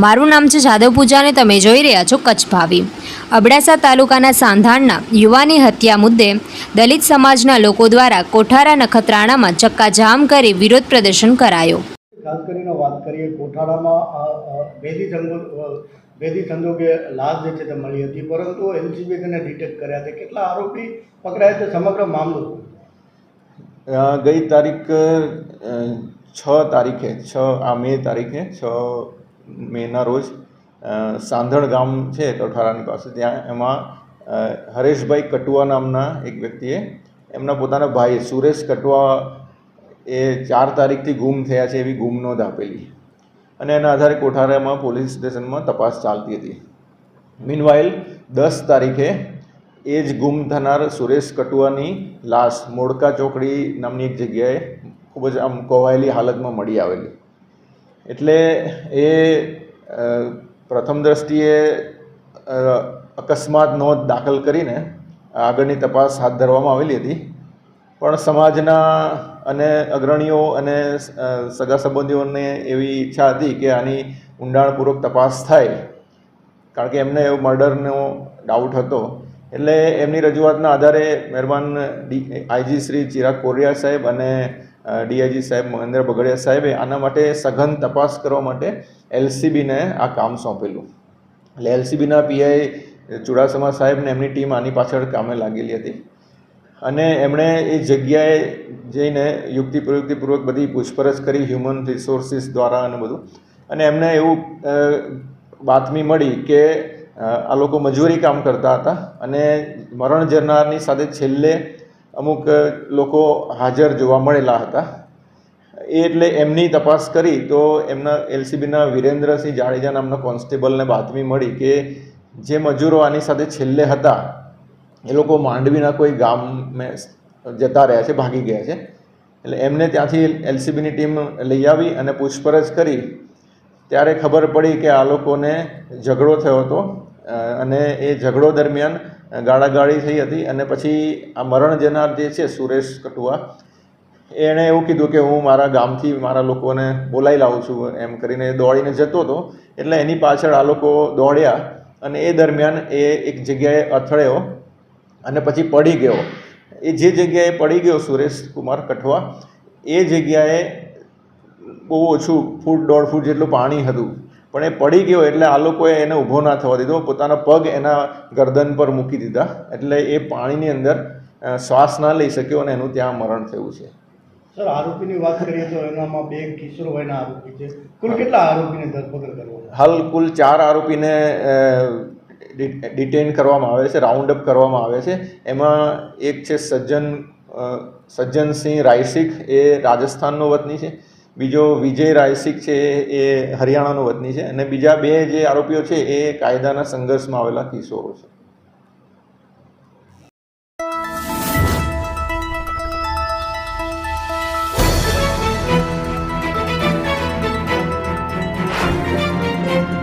મારું નામ છે જાદવ પૂજા અને તમે જોઈ રહ્યા છો કચ્છ ભાવી. અબડાસા તાલુકાના સાંધાણના યુવાની હત્યા મુદ્દે દલિત સમાજના લોકો દ્વારા કોઠારા નખત્રાણામાં ચક્કાજામ કરી વિરોધ પ્રદર્શન કરાયો. ખાસ કરીને વાત કરીએ કોઠારામાં બેદી ધંધો બેદી ધંધો કે લાશ જે છે તે મળી હતી પરંતુ એલસીબી તેને ડિટેક્ટ કર્યા છે. કેટલા આરોપી પકડાયા છે સમગ્ર મામલો? ગઈ તારીખ છ તારીખે છ આ મે તારીખે છ મેના રોજ સાંધણ ગામ છે કઠારાની પાસે, ત્યાં એમાં હરેશભાઈ કટુઆ નામના એક વ્યક્તિએ એમના પોતાના ભાઈ સુરેશ કટુઆ એ ચાર તારીખથી ગુમ થયા છે એવી ગુમ નોંધ આપેલી. અને એના આધારે કોઠારામાં પોલીસ સ્ટેશનમાં તપાસ ચાલતી હતી. મીનવાઇલ દસ તારીખે એ જ ગુમ થનાર સુરેશ કટુઆની લાશ મોડકા ચોકડી નામની એક જગ્યાએ ખૂબ જ આમ કોવાયેલી હાલતમાં મળી આવેલી. એટલે એ પ્રથમ દ્રષ્ટિએ અકસ્માત નોંધ દાખલ કરીને આગળની તપાસ હાથ ધરવામાં આવેલી હતી. પણ સમાજના અને અગ્રણીઓ અને સગા સંબંધીઓને એવી ઈચ્છા હતી કે આની ઊંડાણપૂર્વક તપાસ થાય. કારણ કે એમને એવો મર્ડરનો ડાઉટ હતો. એટલે એમની રજૂઆતના આધારે મહેરબાન આઈજી શ્રી ચિરાગ કોરિયા સાહેબ અને ડીઆઈજી સાહેબ મહેન્દ્ર બગડિયા સાહેબે આના માટે સઘન તપાસ કરવા માટે એલસીબીને આ કામ સોંપેલું. એટલે એલસીબીના પીઆઈ ચુડાસમા સાહેબને એમની ટીમ આની પાછળ કામે લાગેલી હતી. અને એમણે એ જગ્યાએ જઈને યુક્તિ પ્રયુક્તિપૂર્વક બધી પૂછપરછ કરી હ્યુમન રિસોર્સિસ દ્વારા અને બધું. અને એમને એવું બાતમી મળી કે આ લોકો મજૂરી કામ કરતા હતા અને મરણ જનારની સાથે છેલ્લે અમુક લોકો હાજર જોવા મળેલા હતા. એ એટલે એમની તપાસ કરી તો એમના એલસીબીના વિરેન્દ્રસિંહ જાડેજા નામના કોન્સ્ટેબલને બાતમી મળી કે જે મજૂરો આની સાથે છેલ્લે હતા, એ લોકો માંડવીના કોઈ ગામે જતા રહ્યા છે, ભાગી ગયા છે. એટલે એમને ત્યાંથી એલસીબીની ટીમ લઈ આવી અને પૂછપરછ કરી. ત્યારે ખબર પડી કે આ લોકોને ઝઘડો થયો હતો. અને એ ઝઘડો દરમિયાન ગાળાગાળી થઈ હતી અને પછી આ મરણ જનાર જે છે સુરેશ કટુઆ, એણે એવું કીધું કે હું મારા ગામથી મારા લોકોને બોલાવી લાવું છું એમ કરીને દોડીને જતો હતો. એટલે એની પાછળ આ લોકો દોડ્યા અને એ દરમિયાન એ એક જગ્યાએ અથડ્યો અને પછી પડી ગયો. એ જે જગ્યાએ પડી ગયો સુરેશ કુમાર કઠવા એ જગ્યાએ બહુ ઓછું, ફૂટ દોઢ ફૂટ જેટલું પાણી હતું. પણ એ પડી ગયો એટલે આ લોકોએ એને ઊભો ના થવા દીધો. પોતાના પગ એના ગરદન પર મૂકી દીધા. એટલે એ પાણીની અંદર શ્વાસ ના લઈ શક્યો અને એનું ત્યાં મરણ થયું છે. સર આરોપીની વાત કરીએ તો એનામાં બે કિશોર વયના આરોપી છે. કુલ કેટલા આરોપીને ધરપકડ કરવામાં હાલ કુલ ચાર આરોપીને ડિટેન કરવામાં આવે છે રાઉન્ડ અપ કરવામાં આવે છે. એમાં એક છે સજ્જન સજ્જનસિંહ રાયસિક એ રાજસ્થાનનો વતની છે. બીજો વિજય રાયસિક છે એ હરિયાણાનો વતની છે અને બીજા બે જે આરોપીઓ છે એ કાયદાના સંઘર્ષમાં આવેલા કિશોરો છે.